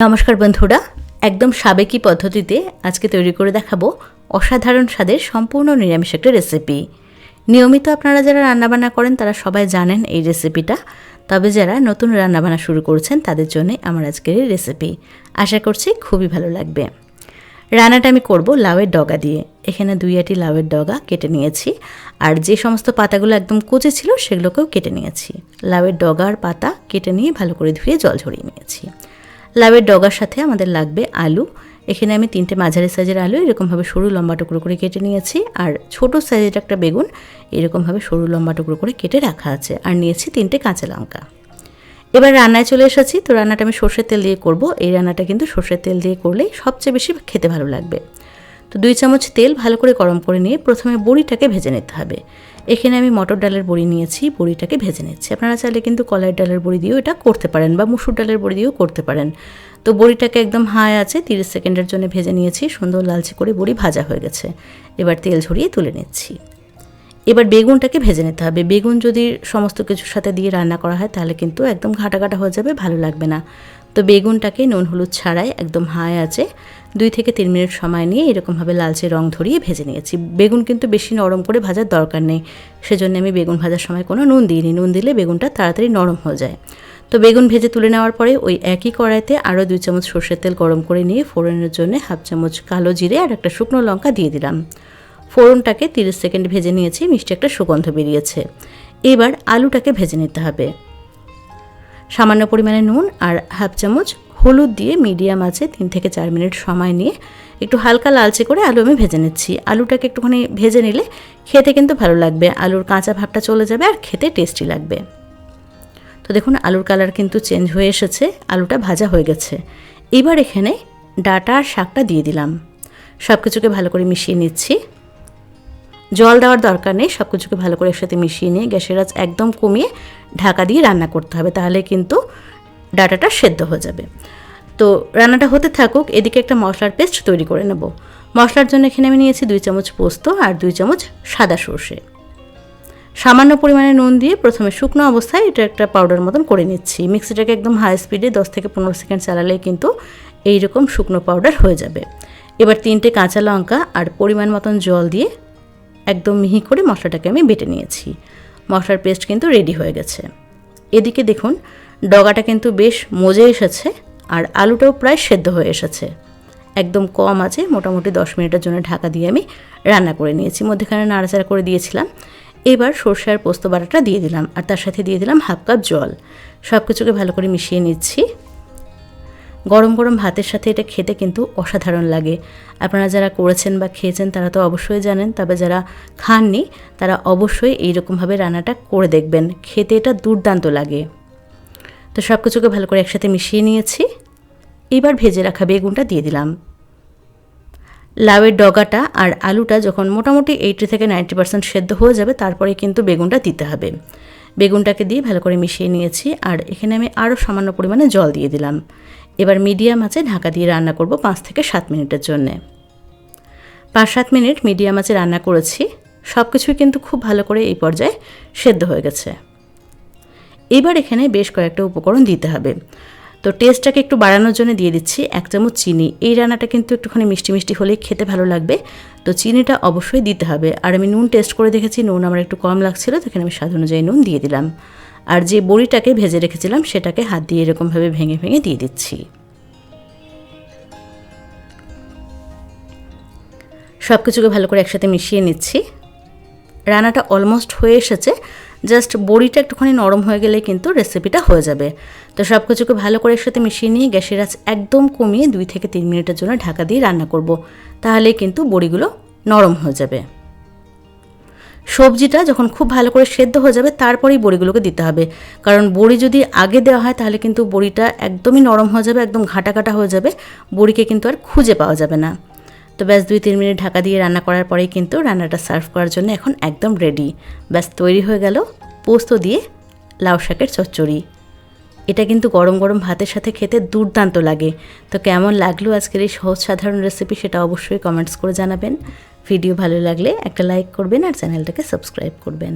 নমস্কার বন্ধুরা, একদম সাবেকি পদ্ধতিতে আজকে তৈরি করে দেখাবো অসাধারণ স্বাদের সম্পূর্ণ নিরামিষ একটা রেসিপি নিয়মিত আপনারা যারা রান্নাবান্না করেন, তারা সবাই জানেন এই রেসিপিটা তবে যারা নতুন রান্নাবান্না শুরু করছেন, তাদের জন্য আমার আজকের এই রেসিপি আশা করছি খুবই ভালো লাগবে। রান্নাটা আমি করব লাউয়ের ডগা দিয়ে। এখানে দুই আটি লাউয়ের ডগা কেটে নিয়েছি। আর যে সমস্ত পাতাগুলো একদম কচে ছিল, সেগুলোকেও কেটে নিয়েছি। লাউয়ের ডগা আর পাতা কেটে নিয়ে ভালো করে ধুয়ে জল ঝরিয়ে নিয়েছি। লাউয়ের ডগার সাথে আমাদের লাগবে আলু। এখানে আমি তিনটে মাঝারি সাইজের আলু, এরকমভাবে সরু লম্বা টুকরো করে কেটে নিয়েছি। আর ছোট সাইজের একটা বেগুন, এরকমভাবে সরু লম্বা টুকরো করে কেটে রাখা আছে। আর নিয়েছি তিনটে কাঁচা লঙ্কা। এবার রান্নায় চলে এসেছি। তো রান্নাটা আমি সর্ষের তেল দিয়ে করব। এই রান্নাটা কিন্তু সর্ষের তেল দিয়ে করলেই সবচেয়ে বেশি খেতে ভালো লাগবে। তো দুই চামচ তেল ভালো করে গরম করে নিয়ে প্রথমে বড়িটাকে ভেজে নিতে হবে। এখানে আমি মটর ডালের বড়ি নিয়েছি, বড়িটাকে ভেজে নিচ্ছি। আপনারা চাইলে কিন্তু কলাইয়ের ডালের বড়ি দিয়েও এটা করতে পারেন বা মুসুর ডালের বড়ি দিয়েও করতে পারেন। তো বড়িটাকে একদম হাই আছে, তিরিশ সেকেন্ডের জন্য ভেজে নিয়েছি, সুন্দর লালচে করে বড়ি ভাজা হয়ে গেছে। এবার তেল ঝরিয়ে তুলে নিচ্ছি। এবার বেগুনটাকে ভেজে নিতে হবে। বেগুন যদি সমস্ত কিছুর সাথে দিয়ে রান্না করা হয়, তাহলে কিন্তু একদম ঘাটা ঘাটা হয়ে যাবে, ভালো লাগবে না। তো বেগুনটাকে নুন হলুদ ছাড়াই একদম হাই আছে। দুই থেকে তিন মিনিট সময় নিয়ে এরকমভাবে লালচে রং ধরিয়ে ভেজে নিয়েছি। বেগুন কিন্তু বেশি নরম করে ভাজার দরকার নেই। সেজন্য আমি বেগুন ভাজার সময় কোনো নুন দিইনি। নুন দিলে বেগুনটা তাড়াতাড়ি নরম হয়ে যায়। তো বেগুন ভেজে তুলে নেওয়ার পরে ওই একই কড়াইতে আরও দুই চামচ সর্ষের তেল গরম করে নিয়ে ফোড়নের জন্য হাফ চামচ কালো জিরে আর একটা শুকনো লঙ্কা দিয়ে দিলাম। ফোড়নটাকে তিরিশ সেকেন্ড ভেজে নিয়েছি, মিষ্টি একটা সুগন্ধ বেরিয়েছে। এবার আলুটাকে ভেজে নিতে হবে। সামান্য পরিমাণে নুন আর হাফ চামচ হলুদ দিয়ে মিডিয়াম আছে তিন থেকে চার মিনিট সময় নিয়ে। একটু হালকা লালচে করে আলু আমি ভেজে নিচ্ছি। আলুটাকে একটুখানি ভেজে নিলে খেতে কিন্তু ভালো লাগবে। আলুর কাঁচা ভাবটা চলে যাবে আর খেতে টেস্টি লাগবে। তো দেখুন, আলুর কালার কিন্তু চেঞ্জ হয়ে এসেছে। আলুটা ভাজা হয়ে গেছে। এবার এখানে ডাটা আর শাকটা দিয়ে দিলাম। সব কিছুকে ভালো করে মিশিয়ে নিচ্ছি। জল দেওয়ার দরকার নেই সব কিছুকে ভালো করে একসাথে মিশিয়ে নিয়ে গ্যাসের আঁচ একদম কমিয়ে ঢাকা দিয়ে রান্না করতে হবে, তাহলে কিন্তু ডাটাটা সেদ্ধ হয়ে যাবে। তো রান্নাটা হতে থাকুক, এদিকে একটা মশলার পেস্ট তৈরি করে নেব। মশলার জন্য এখানে আমি নিয়েছি দুই চামচ পোস্ত আর দুই চামচ সাদা সর্ষে। সামান্য পরিমাণে নুন দিয়ে প্রথমে শুকনো অবস্থায় এটা একটা পাউডার মতন করে নিচ্ছি। মিক্সিটাকে একদম হাই স্পিডে দশ থেকে পনেরো সেকেন্ড চালালেই কিন্তু এইরকম শুকনো পাউডার হয়ে যাবে। এবার তিনটে কাঁচা লঙ্কা আর পরিমাণ মতন জল দিয়ে একদম মিহি করে মশলাটাকে আমি বেটে নিয়েছি। মশলার পেস্ট কিন্তু রেডি হয়ে গেছে। এদিকে দেখুন, ডগাটা কিন্তু বেশ মজে এসেছে আর আলুটাও প্রায় সেদ্ধ হয়ে এসেছে। একদম কম আছে, মোটামুটি দশ মিনিটের জন্য ঢাকা দিয়ে আমি রান্না করে নিয়েছি। মধ্যেখানে নাড়াচাড়া করে দিয়েছিলাম। এবার সর্ষে আর পোস্ত বাটাটা দিয়ে দিলাম আর তার সাথে দিয়ে দিলাম হাফ কাপ জল। সব কিছুকে ভালো করে মিশিয়ে নিচ্ছি। গরম গরম ভাতের সাথে এটা খেতে কিন্তু অসাধারণ লাগে। আপনারা যারা করেছেন বা খেয়েছেন তারা তো অবশ্যই জানেন, তবে যারা খাননি তারা অবশ্যই এইরকমভাবে রান্নাটা করে দেখবেন। খেতে এটা দুর্দান্ত লাগে। তো সব কিছুকে ভালো করে একসাথে মিশিয়ে নিয়েছি। এবার ভেজে রাখা বেগুনটা দিয়ে দিলাম। লাউয়ের ডগাটা আর আলুটা যখন মোটামুটি এইটি থেকে নাইনটি পার্সেন্ট সেদ্ধ হয়ে যাবে, তারপরে কিন্তু বেগুনটা দিতে হবে। বেগুনটাকে দিয়ে ভালো করে মিশিয়ে নিয়েছি আর এখানে আমি আরও সামান্য পরিমাণে জল দিয়ে দিলাম। এবার মিডিয়াম আছে, ঢাকা দিয়ে রান্না করব পাঁচ থেকে সাত মিনিটের জন্যে। পাঁচ সাত মিনিট মিডিয়াম আছে রান্না করেছি সব কিছুই কিন্তু খুব ভালো করে এই পর্যায়ে সেদ্ধ হয়ে গেছে। এবার এখানে বেশ কয়েকটা উপকরণ দিতে হবে। তো টেস্টটাকে একটু বাড়ানোর জন্য দিয়ে দিচ্ছি এক চামচ চিনি। এই রান্নাটা কিন্তু একটুখানি মিষ্টি মিষ্টি হলেই খেতে ভালো লাগবে। তো চিনিটা অবশ্যই দিতে হবে। আর আমি নুন টেস্ট করে দেখেছি, নুন আমার একটু কম লাগছিল, তো এখানে আমি স্বাদ অনুযায়ী নুন দিয়ে দিলাম। আর যে বড়িটাকে ভেজে রেখেছিলাম, সেটাকে হাত দিয়ে এরকমভাবে ভেঙে ভেঙে দিয়ে দিচ্ছি। সব কিছুকে ভালো করে একসাথে মিশিয়ে নিচ্ছি। রান্নাটা অলমোস্ট হয়ে এসেছে। জাস্ট বড়িটা একটুখানি নরম হয়ে গেলে কিন্তু রেসিপিটা হয়ে যাবে। তো সব কিছুকে ভালো করে একসাথে মিশিয়ে নিয়ে গ্যাসের আঁচ একদম কমিয়ে দুই থেকে তিন মিনিটের জন্য ঢাকা দিয়ে রান্না করব। তাহলে কিন্তু বড়িগুলো নরম হয়ে যাবে। সবজিটা যখন খুব ভালো করে সেদ্ধ হয়ে যাবে, তারপরেই বড়িগুলোকে দিতে হবে। কারণ বড়ি যদি আগে দেওয়া হয়, তাহলে কিন্তু বড়িটা একদমই নরম হয়ে যাবে, একদম ঘাটা ঘাটা হয়ে যাবে। বড়িকে কিন্তু আর খুঁজে পাওয়া যাবে না। তো ব্যাস, দুই তিন মিনিট ঢাকা দিয়ে রান্না করার পরেই কিন্তু রান্নাটা সার্ভ করার জন্য এখন একদম রেডি। ব্যাস, তৈরি হয়ে গেল পোস্ত দিয়ে লাউ শাকের চচ্চড়ি। এটা কিন্তু গরম গরম ভাতের সাথে খেতে দুর্দান্ত লাগে। তো কেমন লাগল আজকের এই সহজ সাধারণ রেসিপি সেটা অবশ্যই কমেন্টস করে জানাবেন। ভিডিও ভালো লাগলে একটা লাইক করবেন আর চ্যানেলটাকে সাবস্ক্রাইব করবেন।